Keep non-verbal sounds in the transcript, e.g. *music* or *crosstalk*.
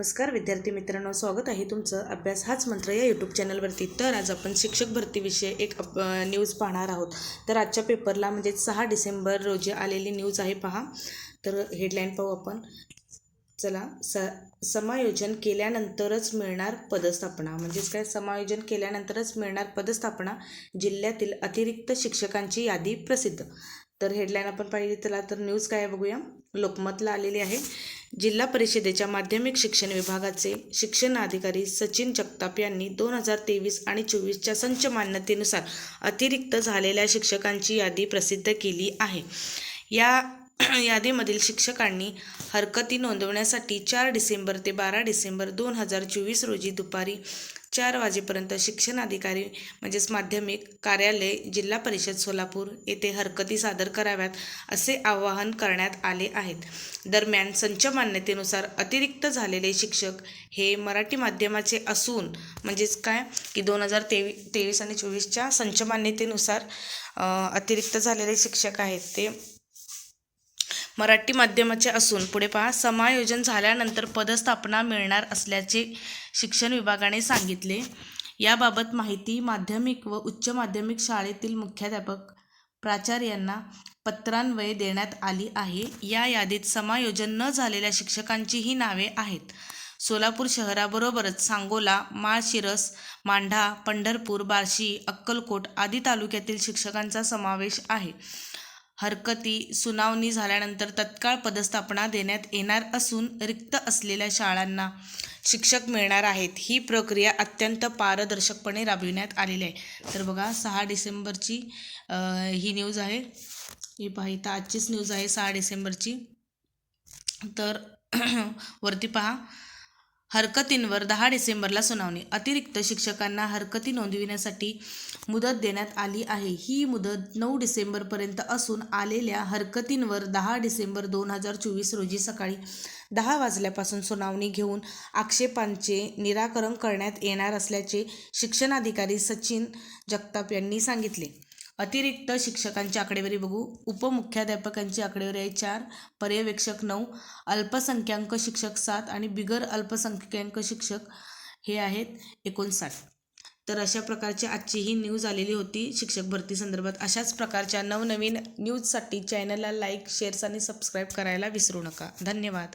नमस्कार विद्यार्थी मित्रांनो स्वागत आहे तुमचं अभ्यास हाच मंत्र या यूट्यूब चॅनलवरती तर आज आपण शिक्षक भरतीविषयी एक अप न्यूज पाहणार आहोत. तर आजच्या पेपरला म्हणजे सहा डिसेंबर रोजी आलेली न्यूज आहे पहा. तर हेडलाईन पाहू आपण. चला स समायोजन केल्यानंतरच मिळणार पदस्थापना. म्हणजेच काय? समायोजन केल्यानंतरच मिळणार पदस्थापना जिल्ह्यातील अतिरिक्त शिक्षकांची यादी प्रसिद्ध. तर हेडलाईन आपण पाहिली त्याला तर न्यूज काय बघूया. लोकमतला आलेली आहे. जिल्हा परिषदेच्या माध्यमिक शिक्षण विभागाचे शिक्षण अधिकारी सचिन जगताप यांनी दोन हजार तेवीस आणि चोवीसच्या संच मान्यतेनुसार अतिरिक्त झालेल्या शिक्षकांची यादी प्रसिद्ध केली आहे. या यादीमधील शिक्षकांनी हरकती नोंदवण्यासाठी चार डिसेंबर ते बारा डिसेंबर दोन हजार चोवीस रोजी दुपारी चार वाजेपर्यंत शिक्षण अधिकारी म्हणजेच माध्यमिक कार्यालय जिल्हा परिषद सोलापूर येथे हरकती सादर कराव्यात असे आवाहन करण्यात आले आहेत. दरम्यान संच मान्यतेनुसार अतिरिक्त झालेले शिक्षक हे मराठी माध्यमाचे असून म्हणजेच काय की दोन हजार तेवी तेवीस आणि चोवीसच्या संच मान्यतेनुसार अतिरिक्त झालेले शिक्षक आहेत ते मराठी माध्यमाचे असून पुढे पहा समायोजन झाल्यानंतर पदस्थापना मिळणार असल्याचे शिक्षण विभागाने सांगितले. याबाबत माहिती माध्यमिक व उच्च माध्यमिक शाळेतील मुख्याध्यापक प्राचार्यांना पत्रान्वये देण्यात आली आहे. या यादीत समायोजन न झालेल्या शिक्षकांचीही नावे आहेत. सोलापूर शहराबरोबरच सांगोला माळशिरस मांढा पंढरपूर बार्शी अक्कलकोट आदी तालुक्यातील शिक्षकांचा समावेश आहे. हरकती सुनावणी झाल्यानंतर तत्काळ पदस्थापना देण्यात येणार असून रिक्त असलेल्या शाळांना शिक्षक मिळणार आहेत. ही प्रक्रिया अत्यंत पारदर्शकपणे राबविण्यात आलेली आहे. तर बघा सहा डिसेंबरची ही न्यूज आहे. ही पहा इथं आजचीच न्यूज आहे सहा डिसेंबरची. तर *clears throat* वरती पहा. हरकतींवर दहा डिसेंबरला सुनावणी. अतिरिक्त शिक्षकांना हरकती नोंदविण्यासाठी मुदत देण्यात आली आहे. ही मुदत नऊ डिसेंबरपर्यंत असून आलेल्या हरकतींवर दहा डिसेंबर दोन हजार चोवीस रोजी सकाळी दहा वाजल्यापासून सुनावणी घेऊन आक्षेपांचे निराकरण करण्यात येणार असल्याचे शिक्षणाधिकारी सचिन जगताप यांनी सांगितले. अतिरिक्त शिक्षकांची आकडेवारी बघू. उपमुख्याध्यापकांची आकडेवारी आहे चार. पर्यवेक्षक नऊ. अल्पसंख्याक शिक्षक सात आणि बिगर अल्पसंख्याक शिक्षक हे आहेत एकोणसाठ. तर अशा प्रकारची आजची ही न्यूज आलेली होती. शिक्षक भरती संदर्भात अशाच प्रकारच्या नवनवीन न्यूजसाठी चॅनलला लाईक शेअर्स आणि सबस्क्राईब करायला विसरू नका. धन्यवाद.